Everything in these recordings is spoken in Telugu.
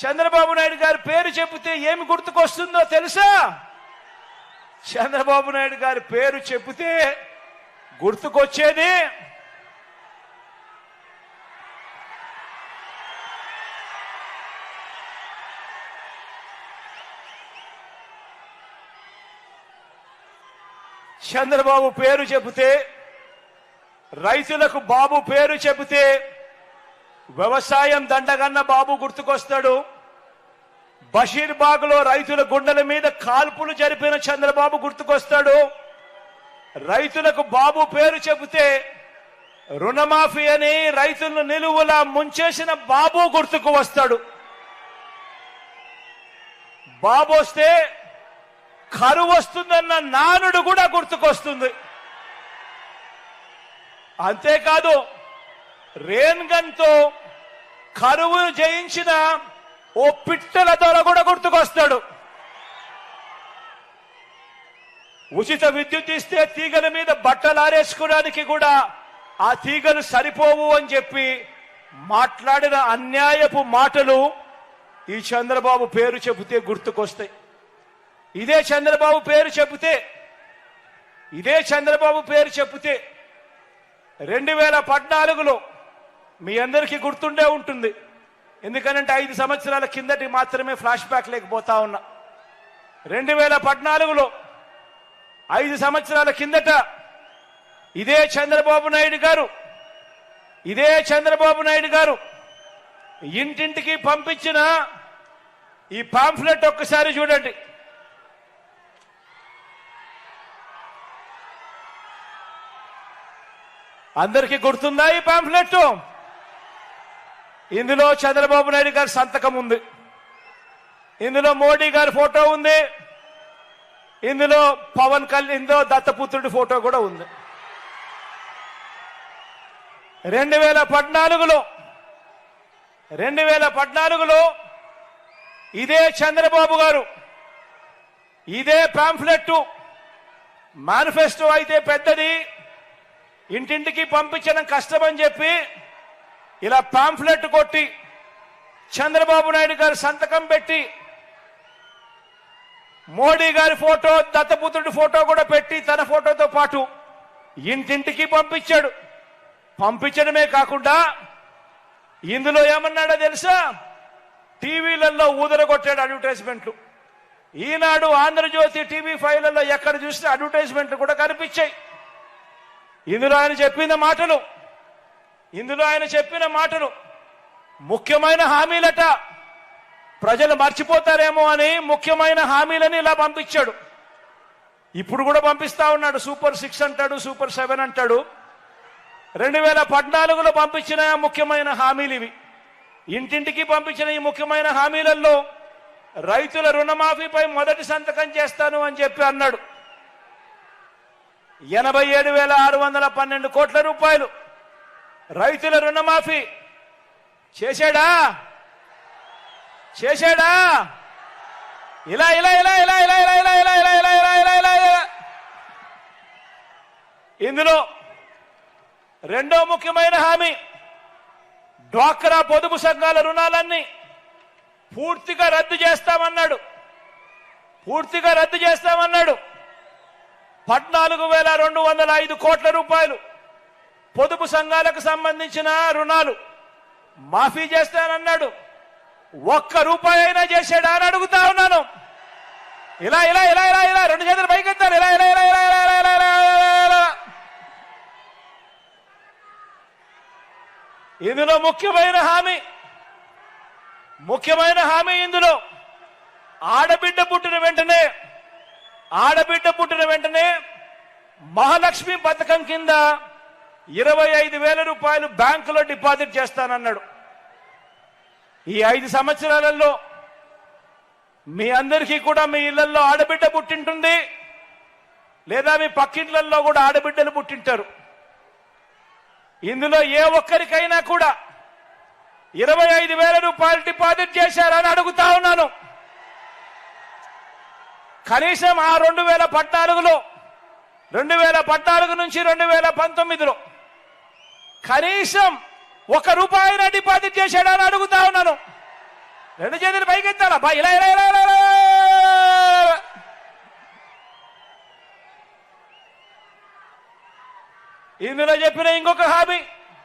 చంద్రబాబు నాయుడు గారి పేరు చెబితే ఏమి గుర్తుకొస్తుందో తెలుసా? చంద్రబాబు నాయుడు గారి పేరు చెబితే గుర్తుకొచ్చేది చంద్రబాబు పేరు చెబితే రైతులకు బాబు పేరు చెబితే వ్యవసాయం దండగన్న బాబు గుర్తుకొస్తాడు. బషీర్బాగ్లో రైతుల గుండెల మీద కాల్పులు జరిపిన చంద్రబాబు గుర్తుకొస్తాడు. రైతులకు బాబు పేరు చెబితే రుణమాఫీ అని రైతులను నిలువులా ముంచేసిన బాబు గుర్తుకు వస్తాడు. బాబు వస్తే కరువు వస్తుందన్న నానుడు కూడా గుర్తుకొస్తుంది. అంతేకాదు రేన్గన్తో కరువును జయించిన ఓ పిట్టల దొర కూడా గుర్తుకొస్తాడు. ఉచిత విద్యుత్ ఇస్తే తీగల మీద బట్టలు ఆరేసుకోవడానికి కూడా ఆ తీగలు సరిపోవు అని చెప్పి మాట్లాడిన అన్యాయపు మాటలు ఈ చంద్రబాబు పేరు చెబితే గుర్తుకొస్తాయి. ఇదే చంద్రబాబు పేరు చెబితే ఇదే చంద్రబాబు పేరు చెబితే రెండు వేల పద్నాలుగులో మీ అందరికీ గుర్తుండే ఉంటుంది. ఎందుకనంటే ఐదు సంవత్సరాల కిందటి మాత్రమే ఫ్లాష్ బ్యాక్ లేకపోతా ఉన్నా. రెండు వేల పద్నాలుగులో ఐదు సంవత్సరాల కిందట ఇదే చంద్రబాబు నాయుడు గారు ఇదే చంద్రబాబు నాయుడు గారు ఇంటింటికి పంపించిన ఈ పాంఫ్లెట్ ఒక్కసారి చూడండి. అందరికీ గుర్తుందా ఈ పాంఫ్లెట్? ఇందులో చంద్రబాబు నాయుడు గారి సంతకం ఉంది. ఇందులో మోడీ గారి ఫోటో ఉంది. ఇందులో పవన్ కళ్యాణ్ ఇందులో దత్తపుత్రుడి ఫోటో కూడా ఉంది. రెండు వేల పద్నాలుగులో రెండు వేల పద్నాలుగులో ఇదే చంద్రబాబు గారు ఇదే పాంఫ్లెట్ మేనిఫెస్టో అయితే పెద్దది ఇంటింటికి పంపించడం కష్టమని చెప్పి ఇలా పాంఫ్లెట్ కొట్టి చంద్రబాబు నాయుడు గారు సంతకం పెట్టి మోడీ గారి ఫోటో దత్తపుత్రుడి ఫోటో కూడా పెట్టి తన ఫోటోతో పాటు ఇంటింటికి పంపించాడు. పంపించడమే కాకుండా ఇందులో ఏమన్నాడో తెలుసా? టీవీలలో ఊదరగొట్టాడు అడ్వర్టైజ్మెంట్లు. ఈనాడు ఆంధ్రజ్యోతి టీవీ ఫైవ్లలో ఎక్కడ చూస్తే అడ్వర్టైజ్మెంట్లు కూడా కనిపించాయి. ఇందులో ఆయన చెప్పిన మాటలు ఇందులో ఆయన చెప్పిన మాటలు ముఖ్యమైన హామీలట. ప్రజలు మర్చిపోతారేమో అని ముఖ్యమైన హామీలని ఇలా పంపించాడు. ఇప్పుడు కూడా పంపిస్తా ఉన్నాడు. సూపర్ సిక్స్ అంటాడు సూపర్ సెవెన్ అంటాడు. రెండు వేల పద్నాలుగులో పంపించిన ముఖ్యమైన హామీలు ఇవి. ఇంటింటికి పంపించిన ఈ ముఖ్యమైన హామీలలో రైతుల రుణమాఫీపై మొదటి సంతకం చేస్తాను అని చెప్పి అన్నాడు. ఎనభై ఏడు వేల ఆరు వందల పన్నెండు కోట్ల రూపాయలు రైతుల రుణమాఫీ చేశాడా చేశాడా ఇలా ఇలా ఇలా ఇలా ఇలా ఇలా ఇలా ఇలా ఇలా ఇలా ఇలా ఇలా ఇలా ఇలా ఇందులో రెండో ముఖ్యమైన హామీ డ్వాక్రా పొదుపు సంఘాల రుణాలన్నీ పూర్తిగా రద్దు చేస్తామన్నాడు పూర్తిగా రద్దు చేస్తామన్నాడు పద్నాలుగు వేల రెండు వందల ఐదు కోట్ల రూపాయలు పొదుపు సంఘాలకు సంబంధించిన రుణాలు మాఫీ చేస్తానన్నాడు ఒక్క రూపాయి అయినా చేశాడా అని అడుగుతా ఉన్నాను ఇలా ఇలా ఇలా ఇలా ఇలా రెండు చేతులు పైకెత్తారు ఇలా ఇలా ఇలా ఇలా ఇలా ఇలా ఇలా ఇలా ఇందులో ముఖ్యమైన హామీ ముఖ్యమైన హామీ ఇందులో ఆడబిడ్డ పుట్టిన వెంటనే ఆడబిడ్డ పుట్టిన వెంటనే మహాలక్ష్మి పథకం కింద ఇరవై ఐదు వేల రూపాయలు బ్యాంకులో డిపాజిట్ చేస్తానన్నాడు. ఈ ఐదు సంవత్సరాలలో మీ అందరికీ కూడా మీ ఇళ్ళలో ఆడబిడ్డ పుట్టింటుంది. లేదా మీ పక్కింట్లలో కూడా ఆడబిడ్డలు పుట్టింటారు. ఇందులో ఏ ఒక్కరికైనా కూడా ఇరవై ఐదు వేల రూపాయలు డిపాజిట్ చేశారని అడుగుతా ఉన్నాను. కనీసం ఆ రెండు వేల పద్నాలుగులో రెండు వేల పద్నాలుగు నుంచి రెండు వేల పంతొమ్మిదిలో కనీసం ఒక రూపాయిన డిపాజిట్ చేశాడని అడుగుతా ఉన్నాను. రెండు చేతులు పైకెత్తాలా? బా ఇలా ఇలా ఇలా ఇలా, ఇలా. ఇందులో చెప్పిన ఇంకొక హామీ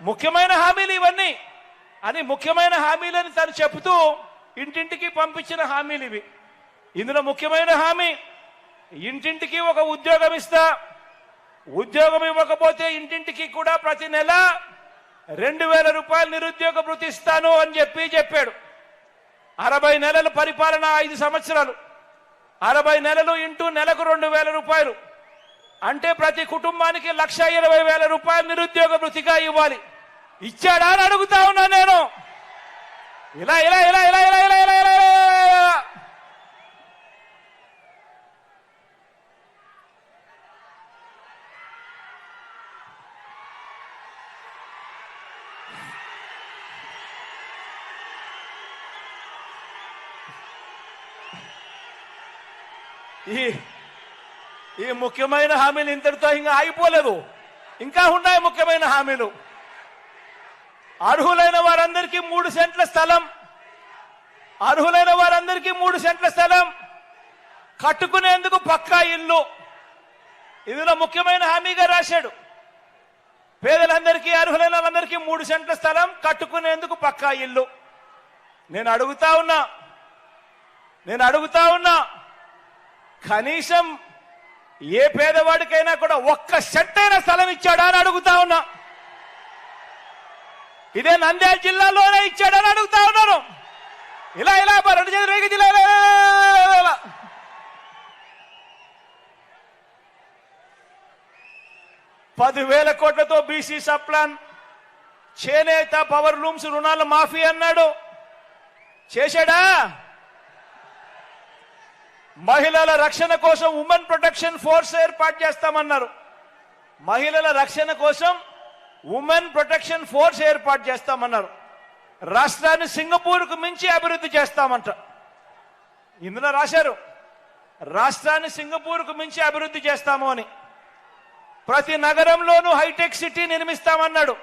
ముఖ్యమైన హామీలు ఇవన్నీ. అని ముఖ్యమైన హామీలని తను చెబుతూ ఇంటింటికి పంపించిన హామీలు ఇవి. ఇందులో ముఖ్యమైన హామీ ఇంటింటికి ఒక ఉద్యోగం ఇస్తా ఉద్యోగం ఇవ్వకపోతే ఇంటింటికి కూడా ప్రతి నెల రెండు వేల రూపాయలు నిరుద్యోగ వృత్తి ఇస్తాను అని చెప్పి చెప్పాడు అరవై నెలలు పరిపాలన ఐదు సంవత్సరాలు అరవై నెలలు ఇంటూ నెలకు రెండు వేల రూపాయలు అంటే ప్రతి కుటుంబానికి లక్ష ఇరవై వేల రూపాయలు నిరుద్యోగ వృత్తిగా ఇవ్వాలి ఇచ్చాడా అని అడుగుతా ఉన్నా నేను ఇలా ఇలా ఇలా ఇలా ఇలా ఇలా ఇలా ఈ ఈ ముఖ్యమైన హామీలు ఇంతటితో ఇంకా ఆగిపోలేదు. ఇంకా ఉన్నాయి ముఖ్యమైన హామీలు. అర్హులైన వారందరికీ మూడు సెంట్ల స్థలం. అర్హులైన వారందరికీ మూడు సెంట్ల స్థలం. కట్టుకునేందుకు పక్కా ఇల్లు. ఇదిలో ముఖ్యమైన హామీగా రాశాడు. పేదలందరికీ అర్హులైన వాళ్ళందరికీ మూడు సెంట్ల స్థలం కట్టుకునేందుకు పక్కా ఇల్లు. నేను అడుగుతా ఉన్నా. నేను అడుగుతా ఉన్నా. కనీసం ఏ పేదవాడికైనా కూడా ఒక్క సెట్ అయిన స్థలం ఇచ్చాడా అని అడుగుతా ఉన్నా. ఇదే నంద్యాల జిల్లాలోనే ఇచ్చాడని అడుగుతా ఉన్నాను. ఇలా ఇలా రెండు చేతులు రేగి జిల్లా పదివేల కోట్లతో బీసీ సప్లాన్ చేనేత పవర్ లూమ్స్ రుణాలు మాఫీ అన్నాడు. చేశాడా? మహిళల రక్షణ కోసం ఉమెన్ ప్రొటెక్షన్ ఫోర్స్ ఏర్పాటు చేస్తామన్నారు. మహిళల రక్షణ కోసం ఉమెన్ ప్రొటెక్షన్ ఫోర్స్ ఏర్పాటు చేస్తామన్నారు. రాష్ట్రాన్ని సింగపూర్కు మించి అభివృద్ధి చేస్తామంట. ఇందులో రాశారు రాష్ట్రాన్ని సింగపూర్కు మించి అభివృద్ధి చేస్తాము అని. ప్రతి నగరంలోనూ హైటెక్ సిటీ నిర్మిస్తామన్నాడు.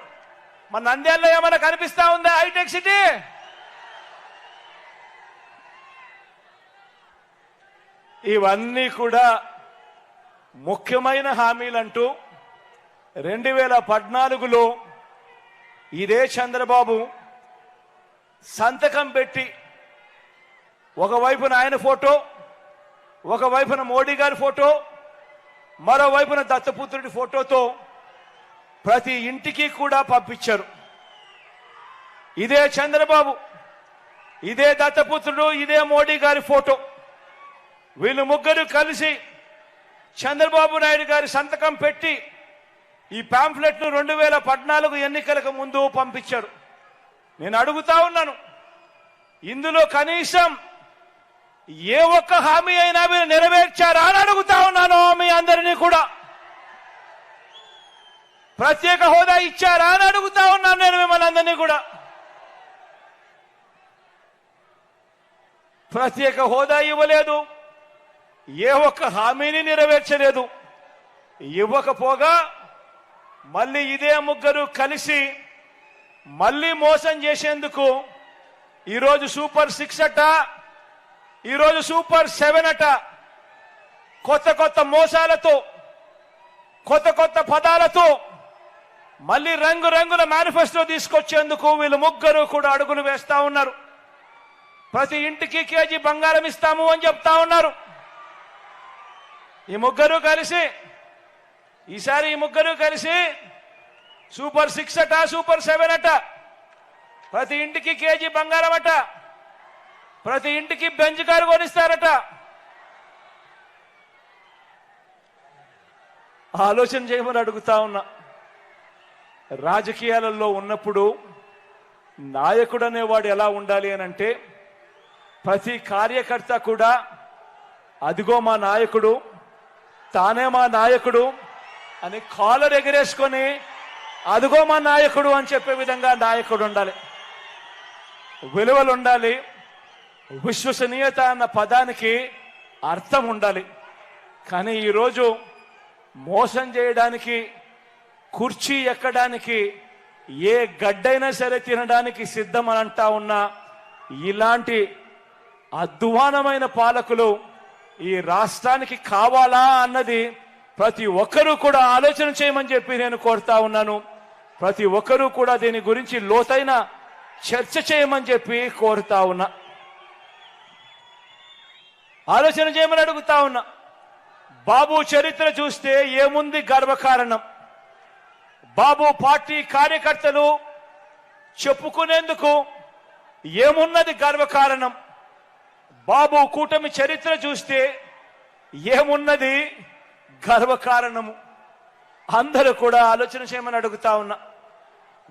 మన నంద్యాలలో ఏమైనా కనిపిస్తా ఉందా హైటెక్ సిటీ? ఇవన్నీ కూడా ముఖ్యమైన హామీలంటూ రెండు వేల పద్నాలుగులో ఇదే చంద్రబాబు సంతకం పెట్టి ఒకవైపున ఆయన ఫోటో ఒకవైపున మోడీ గారి ఫోటో మరోవైపున దత్తపుత్రుడి ఫోటోతో ప్రతి ఇంటికి కూడా పంపించారు. ఇదే చంద్రబాబు ఇదే దత్తపుత్రుడు ఇదే మోడీ గారి ఫోటో. వీళ్ళు ముగ్గురు కలిసి చంద్రబాబు నాయుడు గారి సంతకం పెట్టి ఈ పాంఫ్లెట్ను రెండు వేల పద్నాలుగు ఎన్నికలకు ముందు పంపించారు. నేను అడుగుతా ఉన్నాను ఇందులో కనీసం ఏ ఒక్క హామీ అయినా మీరు నెరవేర్చారా అని అడుగుతా ఉన్నాను మీ అందరినీ కూడా. ప్రత్యేక హోదా ఇచ్చారా అని అడుగుతా ఉన్నాను నేను మిమ్మల్ని అందరినీ కూడా. ప్రత్యేక హోదా ఇవ్వలేదు. ఏ ఒక్క హామీని నెరవేర్చలేదు. ఇవ్వకపోగా మళ్ళీ ఇదే ముగ్గురు కలిసి మళ్ళీ మోసం చేసేందుకు ఈరోజు సూపర్ సిక్స్ అట ఈరోజు సూపర్ సెవెన్ అట కొత్త కొత్త మోసాలతో కొత్త కొత్త పదాలతో మళ్ళీ రంగు రంగుల మేనిఫెస్టో తీసుకొచ్చేందుకు వీళ్ళు ముగ్గురు కూడా అడుగులు వేస్తా ఉన్నారు. ప్రతి ఇంటికి కేజీ బంగారం ఇస్తాము అని చెప్తా ఉన్నారు. ఈ ముగ్గురు కలిసి ఈసారి ఈ ముగ్గురు కలిసి సూపర్ సిక్స్ అట సూపర్ సెవెన్ అట. ప్రతి ఇంటికి కేజీ బంగారం అట. ప్రతి ఇంటికి బెంచ్ కారు కొనిస్తారట. ఆలోచన చేయమని అడుగుతా ఉన్నా. రాజకీయాలలో ఉన్నప్పుడు నాయకుడు అనేవాడు ఎలా ఉండాలి అని అంటే ప్రతి కార్యకర్త కూడా అదిగో మా నాయకుడు తానే మా నాయకుడు అని కాలర్ ఎగరేసుకొని అదిగో మా నాయకుడు అని చెప్పే విధంగా నాయకుడు ఉండాలి. విలువలు ఉండాలి విశ్వసనీయత అన్న పదానికి అర్థం ఉండాలి. కానీ ఈరోజు మోసం చేయడానికి కుర్చీ ఎక్కడానికి ఏ గడ్డైనా సరే తినడానికి సిద్ధం అని అంటా ఉన్న ఇలాంటి అధ్వానమైన పాలకులు ఈ రాష్ట్రానికి కావాలా అన్నది ప్రతి ఒక్కరూ కూడా ఆలోచన చేయమని చెప్పి నేను కోరుతా ఉన్నాను. ప్రతి ఒక్కరూ కూడా దీని గురించి లోతైన చర్చ చేయమని చెప్పి కోరుతా ఉన్నా. ఆలోచన చేయమని అడుగుతా ఉన్నా. బాబు చరిత్ర చూస్తే ఏముంది గర్వకారణం? బాబు పార్టీ కార్యకర్తలు చెప్పుకునేందుకు ఏమున్నది గర్వకారణం? బాబు కూటమి చరిత్ర చూస్తే ఏమున్నది గర్వకారణము? అందరూ కూడా ఆలోచన చేయమని అడుగుతా ఉన్నా.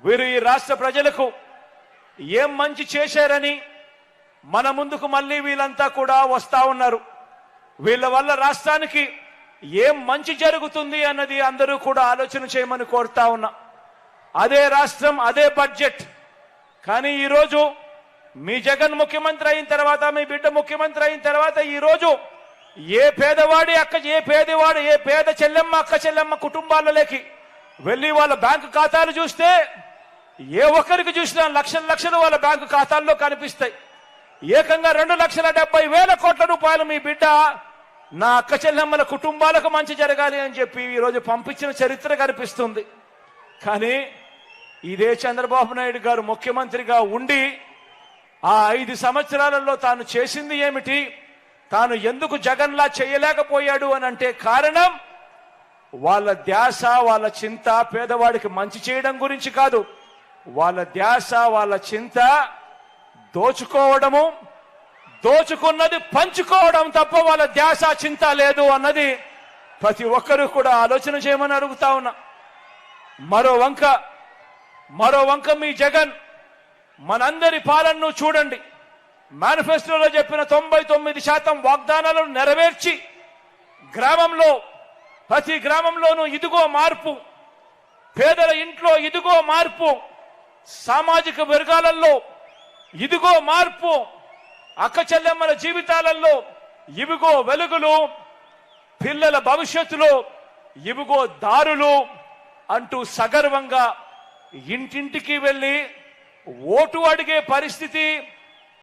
వీరు ఈ రాష్ట్ర ప్రజలకు ఏం మంచి చేశారని మన ముందుకు మళ్ళీ వీళ్ళంతా కూడా వస్తా ఉన్నారు. వీళ్ళ వల్ల రాష్ట్రానికి ఏం మంచి జరుగుతుంది అన్నది అందరూ కూడా ఆలోచన చేయమని కోరుతా ఉన్నా. అదే రాష్ట్రం అదే బడ్జెట్. కానీ ఈరోజు మీ జగన్ ముఖ్యమంత్రి అయిన తర్వాత మీ బిడ్డ ముఖ్యమంత్రి అయిన తర్వాత ఈరోజు ఏ పేదవాడి అక్క ఏ పేదవాడు ఏ పేద చెల్లెమ్మ అక్క చెల్లెమ్మ కుటుంబాలలోకి వెళ్ళి వాళ్ళ బ్యాంకు ఖాతాలు చూస్తే ఏ ఒక్కరికి చూసినా లక్షల లక్షలు వాళ్ళ బ్యాంకు ఖాతాల్లో కనిపిస్తాయి. ఏకంగా రెండు లక్షల డెబ్బై వేల కోట్ల రూపాయలు మీ బిడ్డ నా అక్క చెల్లెమ్మల కుటుంబాలకు మంచి జరగాలి అని చెప్పి ఈరోజు పంపించిన చరిత్ర కనిపిస్తుంది. కానీ ఇదే చంద్రబాబు నాయుడు గారు ముఖ్యమంత్రిగా ఉండి ఆ ఐదు సంవత్సరాలలో తాను చేసింది ఏమిటి? తాను ఎందుకు జగన్లా చేయలేకపోయాడు అని అంటే కారణం వాళ్ళ ధ్యాస వాళ్ళ చింత పేదవాడికి మంచి చేయడం గురించి కాదు. వాళ్ళ ధ్యాస వాళ్ళ చింత దోచుకోవడము దోచుకున్నది పంచుకోవడం తప్ప వాళ్ళ ధ్యాస చింత లేదు అన్నది ప్రతి ఒక్కరూ కూడా ఆలోచన చేయమని అడుగుతా ఉన్నా. మరో వంక మరో వంక మీ జగన్. మనందరి పాలనను చూడండి. మేనిఫెస్టోలో చెప్పిన తొంభై తొమ్మిది శాతం వాగ్దానాలను నెరవేర్చి గ్రామంలో ప్రతి గ్రామంలోనూ ఇదిగో మార్పు పేదల ఇంట్లో ఇదిగో మార్పు సామాజిక వర్గాలలో ఇదిగో మార్పు అక్క చెల్లెమ్మల జీవితాలలో ఇవిగో వెలుగులు పిల్లల భవిష్యత్తులో ఇవిగో దారులు అంటూ సగర్వంగా ఇంటింటికి వెళ్ళి ఓటు అడిగే పరిస్థితి